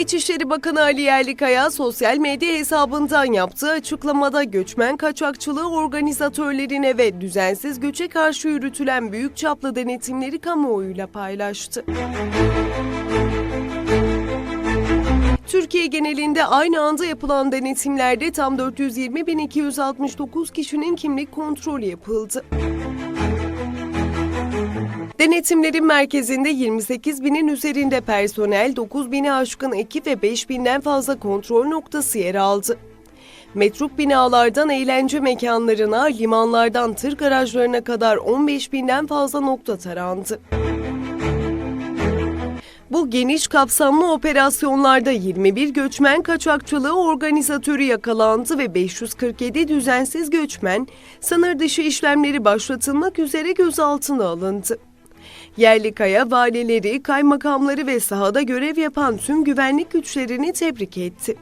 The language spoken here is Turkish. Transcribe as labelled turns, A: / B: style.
A: İçişleri Bakanı Ali Yerlikaya sosyal medya hesabından yaptığı açıklamada göçmen kaçakçılığı organizatörlerine ve düzensiz göçe karşı yürütülen büyük çaplı denetimleri kamuoyuyla paylaştı. Türkiye genelinde aynı anda yapılan denetimlerde tam 420.269 kişinin kimlik kontrolü yapıldı. Denetimlerin merkezinde 28 binin üzerinde personel, 9 bini aşkın ekip ve 5 binden fazla kontrol noktası yer aldı. Metruk binalardan eğlence mekanlarına, limanlardan tır garajlarına kadar 15 binden fazla nokta tarandı. Bu geniş kapsamlı operasyonlarda 21 göçmen kaçakçılığı organizatörü yakalandı ve 547 düzensiz göçmen sınır dışı işlemleri başlatılmak üzere gözaltına alındı. Yerlikaya valileri, kaymakamları ve sahada görev yapan tüm güvenlik güçlerini tebrik etti.